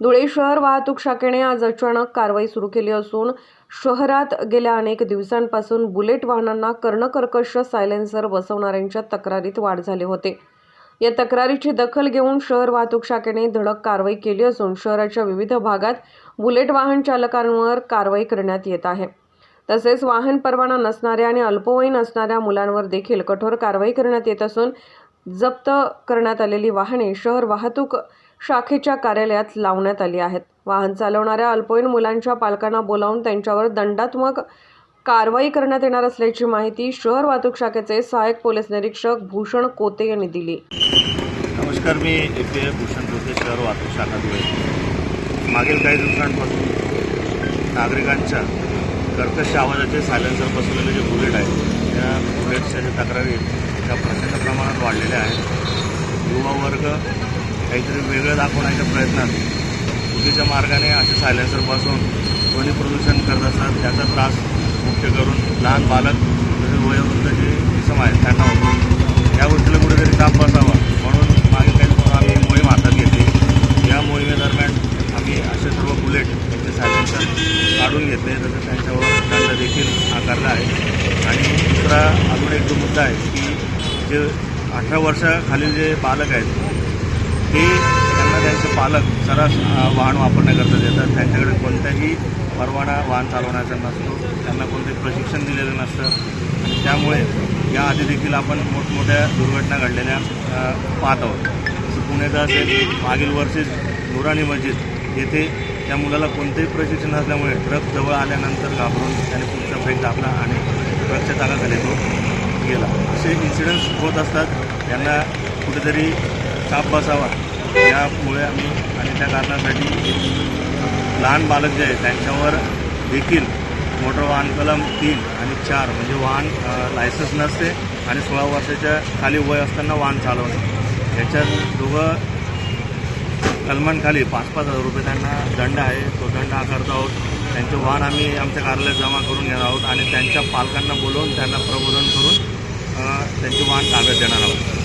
धुळे शहर वाहतूक शाखेने आज अचानक कारवाई सुरू केली असून शहरात गेल्या अनेक दिवसांपासून बुलेट वाहनांना कर्णकर्कश सायलेन्सर बसवणाऱ्यांच्या तक्रारीत वाढ झाली होते. या तक्रारीची दखल घेऊन शहर वाहतूक शाखेने धडक कारवाई केली असून शहराच्या विविध भागात बुलेट वाहन चालकांवर कारवाई करण्यात येत आहे. तसेच वाहन परवाना नसणाऱ्या आणि अल्पवयीन असणाऱ्या मुलांवर देखील कठोर कारवाई करण्यात येत असून जप्त करण्यात आलेली वाहने शहर वाहतूक शाखेच्या कार्यालयात लावण्यात आली आहेत. वाहन चालवणाऱ्या अल्पवयीन मुलांच्या पालकांना बोलावून त्यांच्यावर दंडात्मक कारवाई करण्यात येणार असल्याची माहिती शहर वाहतूक शाखेचे सहाय्यक पोलीस निरीक्षक भूषण कोते यांनी दिली. नमस्कार मी ए भूषण कोते शहर वाहतूक शाखा धुळे. मागील काही दिवसांपासून नागरिकांच्या कर्कश आवाजाचे सायलेन्सर बसवलेले जे बुलेट आहेत त्या बुलेट्सच्या ज्या तक्रारी त्या प्रचंड प्रमाणात वाढलेल्या आहेत. युवा वर्ग काहीतरी वेगळं दाखवण्याच्या प्रयत्नात चुकीच्या मार्गाने असे सायलेन्सर बसून ध्वनी प्रदूषण करत असतात त्याचा त्रास मुख्य करून लहान बालक तसेच वयोवृद्ध जे इसम आहेत त्यांना होतो. या गोष्टीला कुठेतरी ताप बसावा. म्हणून मागे काही दिवसात आम्ही मोहीम हातात घेतली. या मोहिमेदरम्यान आम्ही असे सर्व बुलेट यांचे सायलेन्सर काढून घेतले तसंच त्यांच्यावर दंड देखील आकारला आहे. आणि दुसरा अजून एक जो मुद्दा आहे की जे अठरा वर्षाखालील जे बालक आहेत हे त्यांना त्यांचे पालक सरस वाहन वाहन वापरण्याकरता येतात त्यांच्याकडे कोणताही परवाना वाहन चालवण्याचा नसतो. त्यांना कोणते प्रशिक्षण दिलेलं नसतं. आणि त्यामुळे याआधी देखील आपण मोठमोठ्या दुर्घटना घडलेल्या पाहत आहोत. जसं पुण्याचं असेल मागील वर्षीच नुराणी मस्जिद येथे त्या मुलाला कोणतेही प्रशिक्षण नसल्यामुळे ट्रक जवळ आल्यानंतर घाबरून त्याने पुढचा ब्रेक दाबला आणि ट्रकच्या चाकाखाली तो गेला. असे इन्सिडन्स होत असतात. त्यांना कुठेतरी चाप बसावा. यामुळे आम्ही आणि त्या कारणासाठी लहान बालक जे आहे त्यांच्यावर देखील मोटर वाहन कलम तीन आणि चार म्हणजे वाहन लायसन्स नसते आणि सोळा वर्षाच्या खाली वय असताना वाहन चालवणे. याच्यात दोघं कलमांखाली पाच पाच हजार रुपये त्यांना दंड आहे. तो दंड आकारतो आहोत. त्यांचे वाहन आम्ही आमच्या कार्यालयात जमा करून घेणार आहोत आणि त्यांच्या पालकांना बोलवून त्यांना प्रबोधन करून त्यांचे वाहन ताब्यात देणार आहोत.